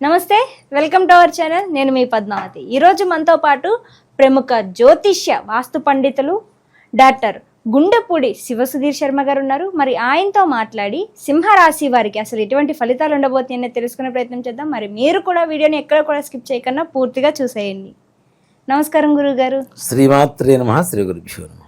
నమస్తే welcome to our channel. నేను మీ పద్మావతి. ఈరోజు మనతో పాటు ప్రముఖ జ్యోతిష్య వాస్తు పండితులు డాక్టర్ గుండెపూడి శివసుధీర్ శర్మ గారు ఉన్నారు. మరి ఆయనతో మాట్లాడి సింహరాశి వారికి అసలు ఎటువంటి ఫలితాలు ఉండబోతున్నాయో తెలుసుకునే ప్రయత్నం చేద్దాం. మరి మీరు కూడా వీడియోని ఎక్కడ కూడా స్కిప్ చేయకుండా పూర్తిగా చూసేయండి. నమస్కారం గురువు గారు శ్రీమాత్రే నమ శ్రీ గురుభ్యో నమ.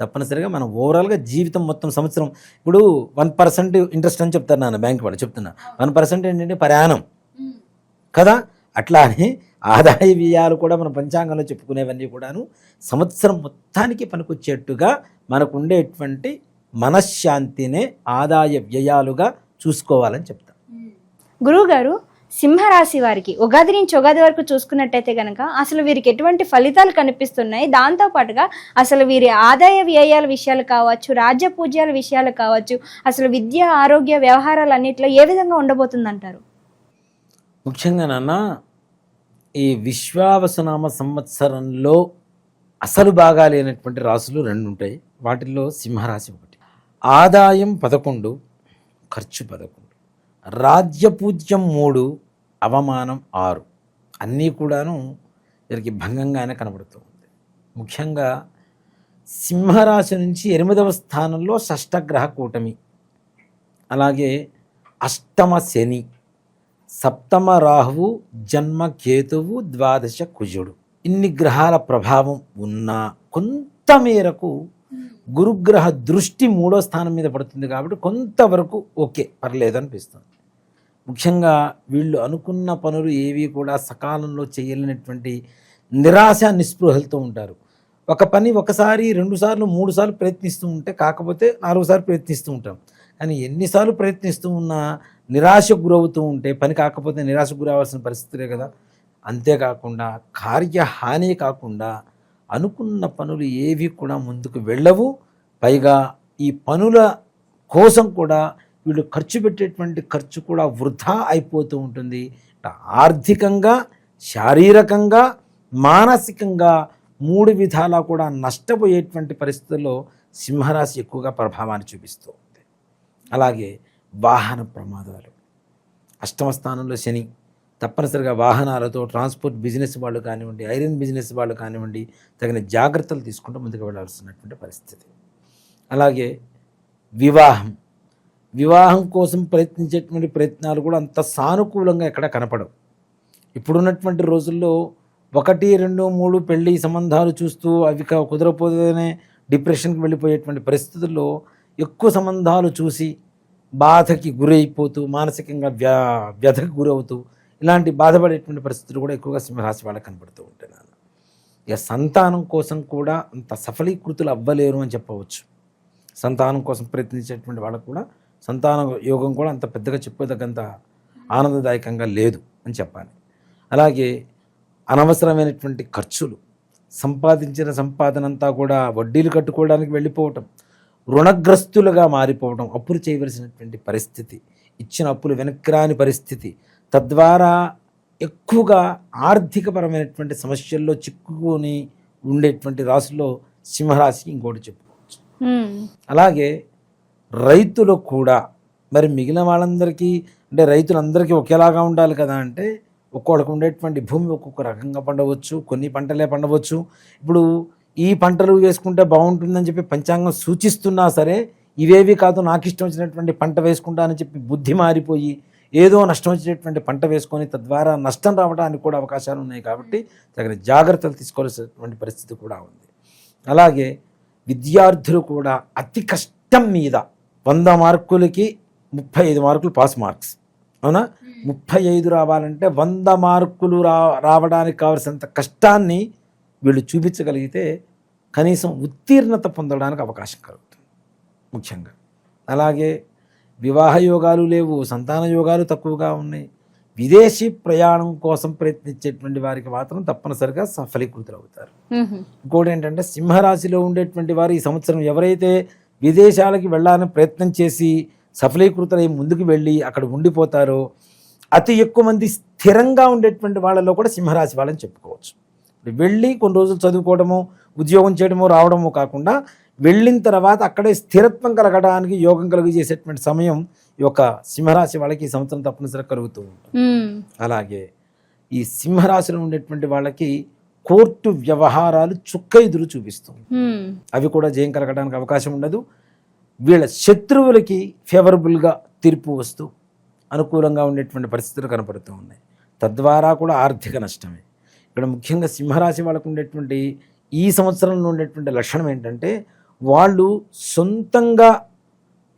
తప్పనిసరిగా మనం ఓవరాల్గా జీవితం మొత్తం సంవత్సరం ఇప్పుడు వన్ పర్సెంట్ ఇంట్రెస్ట్ అని చెప్తారు నాన్న బ్యాంక్ వాళ్ళు చెప్తున్నా. వన్ పర్సెంట్ ఏంటంటే ప్రయాణం. కదా? అట్లా అని ఆదాయ వ్యయాలు కూడా మన పంచాంగంలో చెప్పుకునేవన్నీ కూడాను సంవత్సరం మొత్తానికి పనికొచ్చేట్టుగా మనకు ఉండేటువంటి మనశ్శాంతినే ఆదాయ వ్యయాలుగా చూసుకోవాలని చెప్తాను గురువుగారు సింహరాశి వారికి ఉగాది నుంచి ఉగాది వరకు చూసుకున్నట్టయితే కనుక అసలు వీరికి ఎటువంటి ఫలితాలు కనిపిస్తున్నాయి? దాంతో పాటుగా అసలు వీరి ఆదాయ వ్యయాల విషయాలు కావచ్చు రాజ్య పూజ్యాల విషయాలు కావచ్చు అసలు విద్య ఆరోగ్య వ్యవహారాలు అన్నింటిలో ఏ విధంగా ఉండబోతుందంటారు? ముఖ్యంగా నాన్న ఈ విశ్వావసనామ సంవత్సరంలో అసలు బాగా లేనటువంటి రాసులు రెండు ఉంటాయి వాటిల్లో సింహరాశి ఒకటి. ఆదాయం పదకొండు ఖర్చు పదకొండు. రాజ్యపూజ్యం మూడు అవమానం ఆరు. అన్నీ కూడాను వీరికి భంగంగానే కనబడుతూ ఉంది. ముఖ్యంగా సింహరాశి నుంచి ఎనిమిదవ స్థానంలో షష్టగ్రహ కూటమి అలాగే అష్టమ శని సప్తమ రాహువు జన్మ కేతువు ద్వాదశ కుజుడు. ఇన్ని గ్రహాల ప్రభావం ఉన్నా కొంత మేరకు గురుగ్రహ దృష్టి మూడో స్థానం మీద పడుతుంది కాబట్టి కొంతవరకు ఓకే పర్లేదు అనిపిస్తుంది. ముఖ్యంగా వీళ్ళు అనుకున్న పనులు ఏవి కూడా సకాలంలో చేయలేనటువంటి నిరాశ నిస్పృహలతో ఉంటారు. ఒక పని ఒకసారి రెండుసార్లు మూడు సార్లు ప్రయత్నిస్తూ ఉంటే కాకపోతే నాలుగుసార్లు ప్రయత్నిస్తూ ఉంటాం. కానీ ఎన్నిసార్లు ప్రయత్నిస్తూ ఉన్నా నిరాశకు గురవుతూ ఉంటే పని కాకపోతే నిరాశకు గురవలసిన పరిస్థితులే కదా. అంతేకాకుండా కార్యహాని కాకుండా అనుకున్న పనులు ఏవి కూడా ముందుకు వెళ్ళవు. పైగా ఈ పనుల కోసం కూడా వీళ్ళు ఖర్చు పెట్టేటువంటి ఖర్చు కూడా వృధా అయిపోతూ ఉంటుంది. ఆర్థికంగా శారీరకంగా మానసికంగా మూడు విధాలా కూడా నష్టపోయేటువంటి పరిస్థితుల్లో సింహరాశి ఎక్కువగా ప్రభావాన్ని చూపిస్తూ ఉంది. అలాగే వాహన ప్రమాదాలు. అష్టమ స్థానంలో శని తప్పనిసరిగా వాహనాలతో ట్రాన్స్పోర్ట్ బిజినెస్ వాళ్ళు కానివ్వండి ఐరన్ బిజినెస్ వాళ్ళు కానివ్వండి తగిన జాగ్రత్తలు తీసుకుంటూ ముందుకు వెళ్ళాల్సినటువంటి పరిస్థితి. అలాగే వివాహం. వివాహం కోసం ప్రయత్నించేటువంటి ప్రయత్నాలు కూడా అంత సానుకూలంగా ఎక్కడ కనపడవు. ఇప్పుడున్నటువంటి రోజుల్లో ఒకటి రెండు మూడు పెళ్ళి సంబంధాలు చూస్తూ అవి క- కుదరపోతేనే డిప్రెషన్కి వెళ్ళిపోయేటువంటి పరిస్థితుల్లో ఎక్కువ సంబంధాలు చూసి బాధకి గురైపోతూ మానసికంగా వ్య వ్యధకు గురవుతూ ఇలాంటి బాధపడేటువంటి పరిస్థితులు కూడా ఎక్కువగా సింహరాశి వాళ్ళకి కనబడుతూ ఉంటాయి నాన్న. ఇక సంతానం కోసం కూడా అంత సఫలీకృతులు అవ్వలేరు అని చెప్పవచ్చు. సంతానం కోసం ప్రయత్నించేటువంటి వాళ్ళకు కూడా సంతాన యోగం కూడా అంత పెద్దగా చెప్పదగ్గంత ఆనందదాయకంగా లేదు అని చెప్పాలి. అలాగే అనవసరమైనటువంటి ఖర్చులు సంపాదించిన సంపాదన అంతా కూడా వడ్డీలు కట్టుకోవడానికి వెళ్ళిపోవటం రుణగ్రస్తులుగా మారిపోవడం అప్పులు చేయవలసినటువంటి పరిస్థితి ఇచ్చిన అప్పులు వెనక్కి రాని పరిస్థితి తద్వారా ఎక్కువగా ఆర్థికపరమైనటువంటి సమస్యల్లో చిక్కుకొని ఉండేటువంటి రాశిలో సింహరాశి ఇంకోటి చెప్పుకోవచ్చు. అలాగే రైతులు కూడా మరి మిగిలిన వాళ్ళందరికీ అంటే రైతులందరికీ ఒకేలాగా ఉండాలి కదా అంటే ఒక్కొక్కడికి ఉండేటువంటి భూమి ఒక్కొక్క రకంగా పండవచ్చు కొన్ని పంటలే పండవచ్చు. ఇప్పుడు ఈ పంటలు వేసుకుంటే బాగుంటుందని చెప్పి పంచాంగం సూచిస్తున్నా సరే ఇవేవి కాదు నాకు ఇష్టం వచ్చినటువంటి పంట వేసుకుంటానని చెప్పి బుద్ధి మారిపోయి ఏదో నష్టం వచ్చినటువంటి పంట వేసుకొని తద్వారా నష్టం రావడానికి కూడా అవకాశాలు ఉన్నాయి కాబట్టి తగిన జాగ్రత్తలు తీసుకోవాల్సినటువంటి పరిస్థితి కూడా ఉంది. అలాగే విద్యార్థులు కూడా అతి కష్టం మీద వంద మార్కులకి ముప్పై ఐదు మార్కులు పాస్ మార్క్స్. అవునా? ముప్పై ఐదు రావాలంటే వంద మార్కులు రా రావడానికి కావలసినంత కష్టాన్ని వీళ్ళు చూపించగలిగితే కనీసం ఉత్తీర్ణత పొందడానికి అవకాశం కలుగుతుంది ముఖ్యంగా. అలాగే వివాహ యోగాలు లేవు సంతాన యోగాలు తక్కువగా ఉన్నాయి. విదేశీ ప్రయాణం కోసం ప్రయత్నించేటువంటి వారికి మాత్రం తప్పనిసరిగా సఫలీకృతులు అవుతారు. ఇంకోటి ఏంటంటే సింహరాశిలో ఉండేటువంటి వారు ఈ సంవత్సరం ఎవరైతే విదేశాలకి వెళ్ళాలని ప్రయత్నం చేసి సఫలీకృతులై ముందుకు వెళ్ళి అక్కడ ఉండిపోతారో అతి ఎక్కువ మంది స్థిరంగా ఉండేటువంటి వాళ్ళలో కూడా సింహరాశి వాళ్ళని చెప్పుకోవచ్చు వెళ్ళి కొన్ని రోజులు చదువుకోవడము ఉద్యోగం చేయడము రావడము కాకుండా వెళ్ళిన తర్వాత అక్కడే స్థిరత్వం కలగడానికి యోగం కలుగు చేసేటువంటి సమయం ఈ యొక్క సింహరాశి వాళ్ళకి ఈ సంవత్సరం తప్పనిసరిగా కలుగుతూ ఉంటుంది. అలాగే ఈ సింహరాశిలో ఉండేటువంటి వాళ్ళకి కోర్టు వ్యవహారాలు చుక్క ఎదురు చూపిస్తుంది. అవి కూడా జయం కలగడానికి అవకాశం ఉండదు. వీళ్ళ శత్రువులకి ఫేవరబుల్గా తీర్పు వస్తూ అనుకూలంగా ఉండేటువంటి పరిస్థితులు కనపడుతూ ఉన్నాయి. తద్వారా కూడా ఆర్థిక నష్టమే. ఇక్కడ ముఖ్యంగా సింహరాశి వాళ్ళకు ఉండేటువంటి ఈ సంవత్సరంలో ఉండేటువంటి లక్షణం ఏంటంటే వాళ్ళు సొంతంగా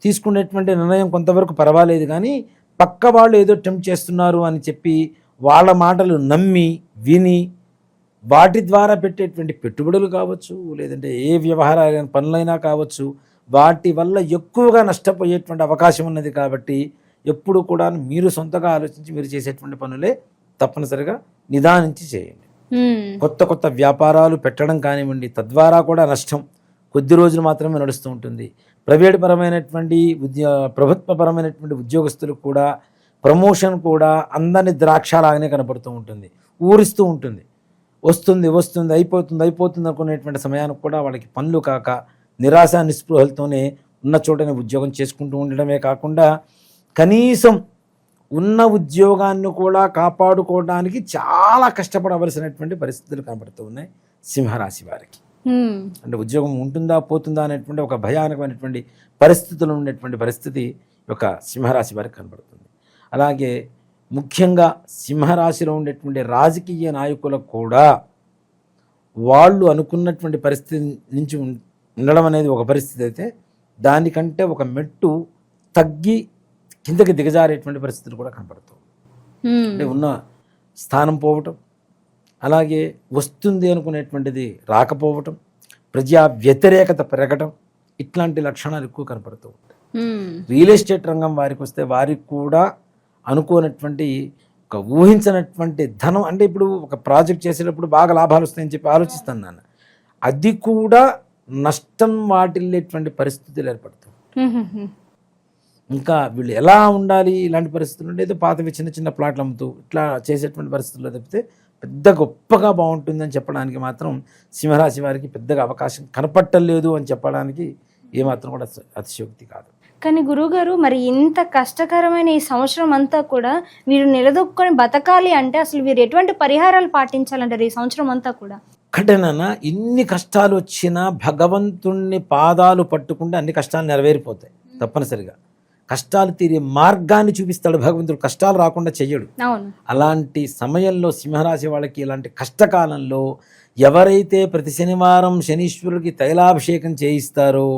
తీసుకునేటువంటి నిర్ణయం కొంతవరకు పర్వాలేదు కానీ పక్క వాళ్ళు ఏదో టెంప్ట్ చేస్తున్నారు అని చెప్పి వాళ్ళ మాటలు నమ్మి విని వాటి ద్వారా పెట్టేటువంటి పెట్టుబడులు కావచ్చు లేదంటే ఏ వ్యవహారాలైన పనులైనా కావచ్చు వాటి వల్ల ఎక్కువగా నష్టపోయేటువంటి అవకాశం ఉన్నది కాబట్టి ఎప్పుడు కూడా మీరు సొంతగా ఆలోచించి మీరు చేసేటువంటి పనులే తప్పనిసరిగా నిదానించి చేయండి. కొత్త కొత్త వ్యాపారాలు పెట్టడం కానివ్వండి తద్వారా కూడా నష్టం కొద్ది రోజులు మాత్రమే నడుస్తూ ఉంటుంది. ప్రైవేట్ పరమైనటువంటి ఉద్యో ప్రభుత్వపరమైనటువంటి ఉద్యోగస్తులకు కూడా ప్రమోషన్ కూడా అందని ద్రాక్షలాగానే కనపడుతూ ఉంటుంది ఊరిస్తూ ఉంటుంది. వస్తుంది వస్తుంది అయిపోతుంది అయిపోతుంది అనుకునేటువంటి సమయానికి కూడా వాళ్ళకి పనులు కాక నిరాశ నిస్పృహలతోనే ఉన్న చోటనే ఉద్యోగం చేసుకుంటూ ఉండడమే కాకుండా కనీసం ఉన్న ఉద్యోగాన్ని కూడా కాపాడుకోవడానికి చాలా కష్టపడవలసినటువంటి పరిస్థితులు కనబడుతూ ఉన్నాయి సింహరాశి వారికి. అంటే ఉద్యోగం ఉంటుందా పోతుందా అనేటువంటి ఒక భయానకమైనటువంటి పరిస్థితులు ఉండేటువంటి పరిస్థితి ఒక సింహరాశి వారికి కనబడుతుంది అలాగే ముఖ్యంగా సింహరాశిలో ఉండేటువంటి రాజకీయ నాయకులకు కూడా వాళ్ళు అనుకున్నటువంటి పరిస్థితి నుంచి ఉండడం అనేది ఒక పరిస్థితి అయితే దానికంటే ఒక మెట్టు తగ్గి కిందకి దిగజారేటువంటి పరిస్థితులు కూడా కనపడుతుంది. అంటే ఉన్న స్థానం పోవటం అలాగే వస్తుంది అనుకునేటువంటిది రాకపోవటం ప్రజా వ్యతిరేకత పెరగటం ఇట్లాంటి లక్షణాలు ఎక్కువ కనపడుతూ ఉంటాయి. రియల్ ఎస్టేట్ రంగం వారికి వస్తే వారికి కూడా అనుకోనటువంటి ఒక ఊహించినటువంటి ధనం అంటే ఇప్పుడు ఒక ప్రాజెక్ట్ చేసేటప్పుడు బాగా లాభాలు వస్తాయని చెప్పి ఆలోచిస్తాను నాన్న. అది కూడా నష్టం వాటిల్లేటువంటి పరిస్థితులు ఏర్పడుతుంది. ఇంకా వీళ్ళు ఎలా ఉండాలి ఇలాంటి పరిస్థితులు ఏదో పాతవి చిన్న చిన్న ప్లాట్లు అమ్ముతూ ఇట్లా చేసేటువంటి పరిస్థితుల్లో తప్పితే పెద్ద గొప్పగా బాగుంటుందని చెప్పడానికి మాత్రం సింహరాశి వారికి పెద్దగా అవకాశం కనపట్టలేదు అని చెప్పడానికి ఏమాత్రం కూడా అతిశయోక్తి కాదు. కానీ గురువుగారు మరి ఇంత కష్టకరమైన ఈ సంవత్సరం అంతా కూడా వీరు నిలదొక్కుని బతకాలి అంటే అసలు వీరు ఎటువంటి పరిహారాలు పాటించాలంటారు ఈ సంవత్సరం అంతా కూడా? ఒక్కటేనా ఇన్ని కష్టాలు వచ్చినా భగవంతుణ్ణి పాదాలు పట్టుకుంటే అన్ని కష్టాలు నెరవేరిపోతాయి తప్పనిసరిగా. కష్టాలు తీరే మార్గాన్ని చూపిస్తాడు భగవంతుడు కష్టాలు రాకుండా చెయ్యడు. అలాంటి సమయంలో సింహరాశి వాళ్ళకి ఇలాంటి కష్టకాలంలో ఎవరైతే ప్రతి శనివారం శనీశ్వరుడికి తైలాభిషేకం చేయిస్తారో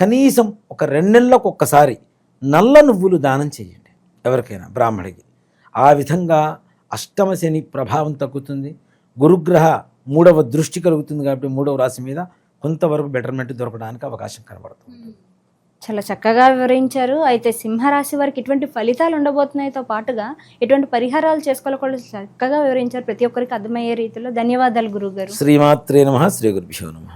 కనీసం ఒక రెండు నెలలకు ఒక్కసారి నల్ల నువ్వులు దానం చేయండి. ఎవరికైనా బ్రాహ్మడికి. ఆ విధంగా అష్టమ శని ప్రభావం తగ్గుతుంది. గురుగ్రహ మూడవ దృష్టి కలుగుతుంది కాబట్టి మూడవ రాశి మీద కొంతవరకు బెటర్మెంట్ దొరకడానికి అవకాశం కనబడుతుంది. చాలా చక్కగా వివరించారు. అయితే సింహరాశి వారికి ఎటువంటి ఫలితాలు ఉండబోతున్నాయితో పాటుగా ఎటువంటి పరిహారాలు చేసుకోవాలో కూడా చక్కగా వివరించారు. ప్రతి ఒక్కరికి అర్థమయ్యే రీతిలో ధన్యవాదాలు గురువుగారు. శ్రీమాత్రే నమ శ్రీ గురుభ్యో నమ.